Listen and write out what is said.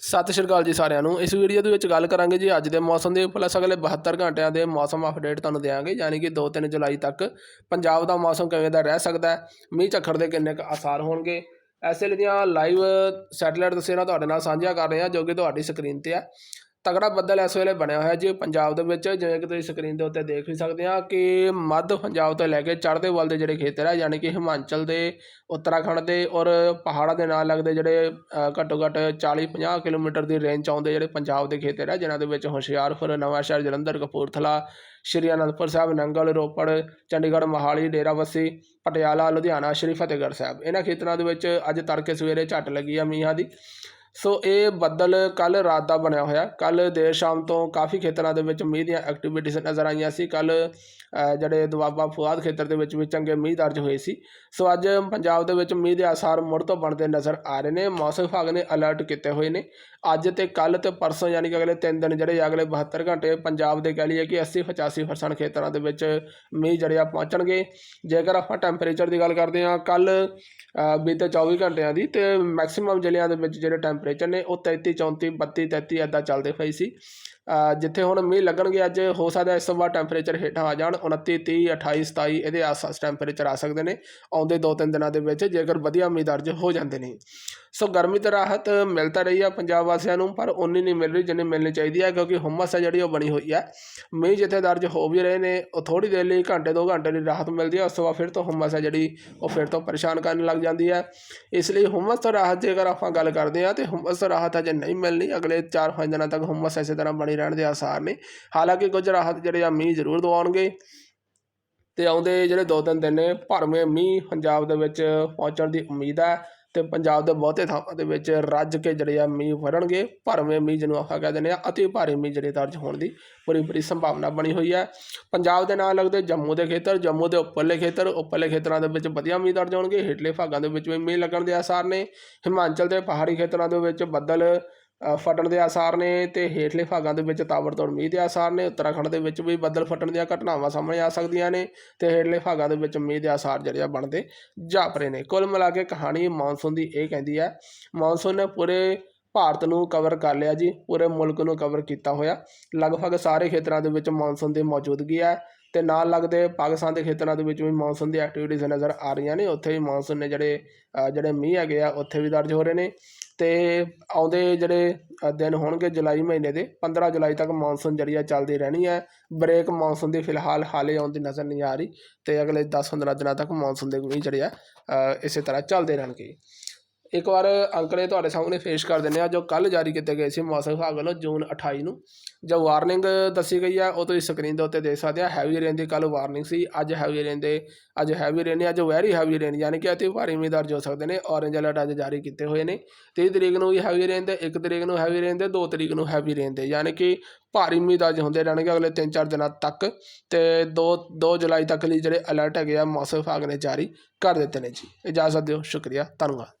ਸਤਿ ਸ਼੍ਰੀ ਅਕਾਲ ਜੀ ਸਾਰਿਆਂ ਨੂੰ। ਇਸ ਵੀਡੀਓ ਦੇ ਵਿੱਚ ਗੱਲ ਕਰਾਂਗੇ ਜੀ ਅੱਜ ਦੇ ਮੌਸਮ ਦੇ ਪਲੱਸ ਅਗਲੇ 72 ਘੰਟਿਆਂ ਦੇ ਮੌਸਮ ਅਪਡੇਟ ਤੁਹਾਨੂੰ ਦੇਵਾਂਗੇ ਯਾਨੀ ਕਿ 2-3 ਜੁਲਾਈ ਤੱਕ ਪੰਜਾਬ ਦਾ ਮੌਸਮ ਕਿਵੇਂ ਦਾ ਰਹਿ ਸਕਦਾ ਹੈ, ਮੀਂਹ ਝੱਖੜ ਦੇ ਕਿੰਨੇ ਕੁ ਆਸਾਰ ਹੋਣਗੇ। ਐਸੇ ਲਈ ਦੀਆਂ ਲਾਈਵ ਸੈਟੇਲਾਈਟ ਤਸਵੀਰਾਂ ਤੁਹਾਡੇ ਨਾਲ ਸਾਂਝੀਆਂ ਕਰ ਰਹੇ ਹਾਂ, ਜੋ ਕਿ ਤੁਹਾਡੀ ਸਕਰੀਨ ਤੇ ਹੈ। ਤਗੜਾ ਬੱਦਲ ਇਸ ਵੇਲੇ ਬਣਿਆ ਹੋਇਆ ਜੀ ਪੰਜਾਬ ਦੇ ਵਿੱਚ, ਜਿਵੇਂ ਕਿ ਤੁਸੀਂ ਸਕਰੀਨ ਦੇ ਉੱਤੇ ਦੇਖ ਵੀ ਸਕਦੇ ਆ ਕਿ ਮੱਧ ਪੰਜਾਬ ਤੋਂ ਲੈ ਕੇ ਚੜ੍ਹਦੇ ਵੱਲ ਦੇ ਜਿਹੜੇ ਖੇਤਰ ਆ, ਯਾਨੀ ਕਿ ਹਿਮਾਚਲ ਦੇ, ਉੱਤਰਾਖੰਡ ਦੇ ਔਰ ਪਹਾੜਾਂ ਦੇ ਨਾਲ ਲੱਗਦੇ ਜਿਹੜੇ ਘੱਟੋ ਘੱਟ 40-50 ਕਿਲੋਮੀਟਰ ਦੀ ਰੇਂਜ 'ਚ ਆਉਂਦੇ ਜਿਹੜੇ ਪੰਜਾਬ ਦੇ ਖੇਤਰ ਆ, ਜਿਨ੍ਹਾਂ ਦੇ ਵਿੱਚ ਹੁਸ਼ਿਆਰਪੁਰ ਨਵਾਂਸ਼ਹਿਰ ਜਲੰਧਰ, ਕਪੂਰਥਲਾ, ਸ਼੍ਰੀ ਅਨੰਦਪੁਰ ਸਾਹਿਬ, ਨੰਗਲ, ਰੋਪੜ, ਚੰਡੀਗੜ੍ਹ, ਮੋਹਾਲੀ ਡੇਰਾਬੱਸੀ ਪਟਿਆਲਾ, ਲੁਧਿਆਣਾ, ਸ਼੍ਰੀ ਫਤਿਹਗੜ੍ਹ ਸਾਹਿਬ। ਇਹਨਾਂ ਖੇਤਰਾਂ ਦੇ ਵਿੱਚ ਅੱਜ ਤੜਕੇ ਸਵੇਰੇ ਝੱਟ ਲੱਗੀ ਆ ਮੀਂਹਾਂ ਦੀ। ਸੋ ਇਹ ਬੱਦਲ ਕੱਲ ਰਾਤ ਦਾ ਬਣਿਆ ਹੋਇਆ। ਕੱਲ ਦੇਰ ਸ਼ਾਮ ਤੋਂ ਕਾਫੀ ਖੇਤਰਾਂ ਦੇ ਵਿੱਚ ਮੀਂਹ ਦੀਆਂ ਐਕਟੀਵਿਟੀਜ਼ ਨਜ਼ਰ ਆਈਆਂ ਸੀ। ਕੱਲ ਜਿਹੜੇ ਦੁਆਬਾ ਫੁਆਦ ਖੇਤਰ ਦੇ ਵਿੱਚ ਵੀ ਚੰਗੇ ਮੀਂਹ ਦਰਜ ਹੋਏ ਸੀ। ਸੋ ਅੱਜ ਪੰਜਾਬ ਦੇ ਵਿੱਚ ਮੀਂਹ ਦੇ ਆਸਾਰ ਮੁੜ ਤੋਂ ਬਣਦੇ ਨਜ਼ਰ ਆ ਰਹੇ ਨੇ। ਮੌਸਮ ਵਿਭਾਗ ਨੇ ਅਲਰਟ ਕੀਤੇ ਹੋਏ ਨੇ। ਅੱਜ ਤੇ ਕੱਲ ਤੇ ਪਰਸੋਂ ਯਾਨੀ ਕਿ ਅਗਲੇ 3 ਦਿਨ ਜਿਹੜੇ ਅਗਲੇ 72 ਘੰਟੇ ਪੰਜਾਬ ਦੇ ਕਹਿ ਲਈਏ ਕਿ 80 85% ਖੇਤਰਾਂ ਦੇ ਵਿੱਚ ਮੀਂਹ ਜਿਹੜੇ ਆ ਪਹੁੰਚਣਗੇ। ਜੇਕਰ ਆਪਾਂ ਟੈਂਪਰੇਚਰ ਦੀ ਗੱਲ ਕਰਦੇ ਹਾਂ ਕੱਲ ਬੀਤੇ 24 ਘੰਟਿਆਂ ਦੀ ਤੇ ਮੈਕਸਿਮਮ ਜ਼ਿਲ੍ਹਿਆਂ ਦੇ ਵਿੱਚ ਜਿਹੜੇ ਟੈਂਪਰੇਚਰ ਨੇ ਉਹ 33 34 32 33 ਐਦਾਂ ਚੱਲਦੇ ਪਏ ਸੀ। ਜਿੱਥੇ ਹੁਣ ਮੀਂਹ ਲੱਗਣਗੇ, ਅੱਜ ਹੋ ਸਕਦਾ ਇਸ ਤੋਂ ਬਾਅਦ ਟੈਂਪਰੇਚਰ ਹੇਠਾਂ ਆ ਜਾਣ। 29 30 28 27 ਇਹਦੇ ਆਸ-ਪਾਸ ਟੈਂਪਰੇਚਰ ਆ ਸਕਦੇ ਨੇ। ਆਉਂਦੇ 2-3 ਦਿਨਾਂ ਦੇ ਵਿੱਚ ਜੇਕਰ ਵਧੀਆ ਮੀਂਹ ਦਰਜ ਹੋ ਜਾਂਦੇ ਨੇ। ਸੋ ਗਰਮੀ ਤੇ ਰਾਹਤ ਮਿਲ ਤਾਂ ਰਹੀ ਆ ਪੰਜਾਬ ਵਾਸੀਆਂ ਨੂੰ, ਪਰ ਉਨੀ ਨਹੀਂ ਮਿਲ ਰਹੀ ਜਿੰਨੀ ਮਿਲਣੀ ਚਾਹੀਦੀ ਹੈ ਕਿਉਂਕਿ ਹੁਮਸ ਹੈ ਜਿਹੜੀ ਉਹ ਬਣੀ ਹੋਈ ਹੈ ਮੀਂਹ ਜਿੱਥੇ ਦਰਜ ਹੋ ਵੀ ਰਹੇ ਨੇ, ਉਹ ਥੋੜੀ ਦੇਰ ਲਈ ਘੰਟੇ 2 ਘੰਟੇ ਲਈ ਰਾਹਤ ਮਿਲਦੀ ਹੈ ਉਸ ਤੋਂ ਬਾਅਦ ਫਿਰ ਤੋਂ ਹੁਮਸ ਹੈ ਜਿਹੜੀ ਉਹ ਫਿਰ ਤੋਂ ਪਰੇਸ਼ਾਨ ਕਰਨ ਲੱਗ ਜਾਂਦੀ ਹੈ ਇਸ ਲਈ ਹੁਮਸ ਤੋਂ ਰਾਹਤ ਜੇਕਰ ਆਪਾਂ ਗੱਲ ਕਰਦੇ ਹਾਂ ਤੇ ਹੁਮਸ ਤੋਂ ਰਾਹਤ ਅਜੇ ਨਹੀਂ ਮਿਲਣੀ। ਅਗਲੇ 4-5 ਦਿਨਾਂ ਤੱਕ ਹੁਮਸ ਇਸੇ ਤਰ੍ਹਾਂ ਬਣੀ ਰਹਿਣ ਦੇ ਆਸਾਰ ਨੇ। ਹਾਲਾਂਕਿ ਕੁਝ ਰਾਹਤ ਜਿਹੜੇ ਆ ਮੀਂਹ ਜ਼ਰੂਰ ਦਵਾਉਣਗੇ ਤੇ ਆਉਂਦੇ ਜਿਹੜੇ ਦੋ ਤਿੰਨ ਦਿਨ ਨੇ ਭਰਵੇਂ ਮੀਂਹ ਪੰਜਾਬ ਦੇ ਵਿੱਚ ਪਹੁੰਚਣ ਦੀ ਉਮੀਦ ਹੈ ਤੇ ਪੰਜਾਬ ਦੇ ਬਹੁਤੇ ਥਾਵਾਂ ਦੇ ਵਿੱਚ ਰੱਜ ਕੇ ਜਿਹੜੇ ਆ ਮੀਂਹ ਵਰਣਗੇ ਭਰਵੇਂ ਮੀਂਹ ਜਿਹਨੂੰ ਆਪਾਂ ਕਹਿ ਦਿੰਦੇ ਆ ਅਤੀ ਭਾਰੀ ਮੀਂਹ ਜਿਹੜੇ ਦਰਜ ਹੋਣ ਦੀ ਪੂਰੀ ਪੂਰੀ ਸੰਭਾਵਨਾ ਬਣੀ ਹੋਈ ਹੈ। ਪੰਜਾਬ ਦੇ ਨਾਲ ਲੱਗਦੇ ਜੰਮੂ ਦੇ ਖੇਤਰ, ਜੰਮੂ ਦੇ ਉੱਪਰਲੇ ਖੇਤਰ, ਉੱਪਰਲੇ ਖੇਤਰਾਂ ਦੇ ਵਿੱਚ ਵਧੀਆ ਮੀਂਹ ਦਰਜ ਹੋਣਗੇ। ਹੇਠਲੇ ਭਾਗਾਂ ਦੇ ਵਿੱਚ ਵੀ ਮੀਂਹ ਲੱਗਣ ਦੇ ਆਸਾਰ ਨੇ। ਹਿਮਾਚਲ ਦੇ ਪਹਾੜੀ ਖੇਤਰਾਂ ਦੇ ਵਿੱਚ ਬੱਦਲ ਫਟਣ ਦੇ ਆਸਾਰ ਨੇ ਤੇ ਹੇਠਲੇ ਭਾਗਾਂ ਦੇ ਵਿੱਚ ਤਾਬੜਤੋੜ ਮੀਂਹ ਦੇ ਆਸਾਰ ਨੇ। ਉੱਤਰਾਖੰਡ ਦੇ ਵਿੱਚ ਵੀ ਬੱਦਲ ਫਟਣ ਦੀਆਂ ਘਟਨਾਵਾਂ ਸਾਹਮਣੇ ਆ ਸਕਦੀਆਂ ਨੇ ਤੇ ਹੇਠਲੇ ਭਾਗਾਂ ਦੇ ਵਿੱਚ ਮੀਂਹ ਦੇ ਆਸਾਰ ਜਿਹੜੇ ਆ ਬਣਦੇ ਜਾਪਰੇ ਨੇ। ਕੁੱਲ ਮਿਲਾ ਕੇ ਕਹਾਣੀ ਮੌਨਸੂਨ ਦੀ ਇਹ ਕਹਿੰਦੀ ਹੈ, ਮੌਨਸੂਨ ਨੇ ਪੂਰੇ ਭਾਰਤ ਨੂੰ ਕਵਰ ਕਰ ਲਿਆ ਜੀ, ਪੂਰੇ ਮੁਲਕ ਨੂੰ ਕਵਰ ਕੀਤਾ ਹੋਇਆ। ਲਗਭਗ ਸਾਰੇ ਖੇਤਰਾਂ ਦੇ ਵਿੱਚ ਮੌਨਸੂਨ ਦੀ ਮੌਜੂਦਗੀ ਹੈ। ਤੇ ਨਾਲ ਲੱਗਦੇ ਪਾਕਿਸਤਾਨ ਦੇ ਖੇਤਰਾਂ ਦੇ ਵਿੱਚ ਵੀ ਮੌਨਸੂਨ ਦੀ ਐਕਟੀਵਿਟੀਜ਼ ਨਜ਼ਰ ਆ ਰਹੀਆਂ ਨੇ। ਉੱਥੇ ਵੀ ਮੌਨਸੂਨ ਨੇ ਜਿਹੜੇ ਜਿਹੜੇ ਮੀਂਹ ਹੈਗੇ ਆ, ਉੱਥੇ ਵੀ ਦਰਜ ਹੋ ਰਹੇ ਨੇ। ਤੇ ਆਉਂਦੇ ਜਿਹੜੇ ਦਿਨ ਹੋਣਗੇ ਜੁਲਾਈ ਮਹੀਨੇ ਦੇ 15 ਜੁਲਾਈ ਤੱਕ ਮੌਨਸੂਨ ਜਿਹੜੀ ਆ ਚੱਲਦੀ ਰਹਿਣੀ ਹੈ ਬ੍ਰੇਕ ਮੌਨਸੂਨ ਦੀ ਫਿਲਹਾਲ ਹਾਲੇ ਆਉਂਦੀ ਨਜ਼ਰ ਨਹੀਂ ਆ ਰਹੀ ਤੇ ਅਗਲੇ 10-15 ਦਿਨਾਂ ਤੱਕ ਮੌਨਸੂਨ ਦੇ ਮੀਂਹ ਜਿਹੜੇ ਆ ਇਸੇ ਤਰ੍ਹਾਂ ਚੱਲਦੇ ਰਹਿਣਗੇ। ਇੱਕ ਵਾਰ ਅੰਕੜੇ ਤੁਹਾਡੇ ਸਾਹਮਣੇ ਪੇਸ਼ ਕਰ ਦਿੰਦੇ ਆ ਜੋ ਕੱਲ ਜਾਰੀ ਕੀਤੇ ਗਏ ਸੀ ਮੌਸਮ ਵਿਭਾਗ ਵੱਲੋਂ ਜੂਨ 28 ਨੂੰ। ਜੋ ਵਾਰਨਿੰਗ ਦੱਸੀ ਗਈ ਆ, ਉਹ ਤੁਸੀਂ ਸਕਰੀਨ ਦੇ ਉੱਤੇ ਦੇਖ ਸਕਦੇ ਆ ਹੈਵੀ ਰੇਨ ਦੀ ਕੱਲ ਵਾਰਨਿੰਗ ਸੀ, ਅੱਜ ਹੈਵੀ ਰੇਨ ਦੇ, ਅੱਜ ਹੈਵੀ ਰੇਨ ਅੱਜ ਵੈਰੀ ਹੈਵੀ ਰੇਨ ਯਾਨੀ ਕਿ ਅਤੀ ਭਾਰੀ ਮੀਂਹ ਹੋ ਸਕਦੇ ਨੇ ਔਰੇਂਜ ਅਲਰਟ ਅੱਜ ਜਾਰੀ ਕੀਤੇ ਹੋਏ ਨੇ। 30 ਤਰੀਕ ਨੂੰ ਵੀ ਹੈਵੀ ਰੇਨ ਦੇ 1 ਤਰੀਕ ਨੂੰ ਹੈਵੀ ਰੇਨ ਦੇ 2 ਤਰੀਕ ਨੂੰ ਹੈਵੀ ਰੇਨ ਦੇ ਯਾਨੀ ਕਿ ਭਾਰੀ ਮੀਂਹ ਹੁੰਦੇ ਰਹਿਣਗੇ ਅਗਲੇ 3-4 ਦਿਨਾਂ ਤੱਕ। ਤੇ 2 2 ਜੁਲਾਈ ਤੱਕ ਲਈ ਜਿਹੜੇ ਅਲਰਟ ਹੈਗੇ ਆ, ਮੌਸਮ ਵਿਭਾਗ ਨੇ ਜਾਰੀ ਕਰ ਦਿੱਤੇ ਨੇ ਜੀ। ਇਜਾਜ਼ਤ ਦਿਓ, ਸ਼ੁਕਰੀਆ, ਧੰਨਵਾਦ।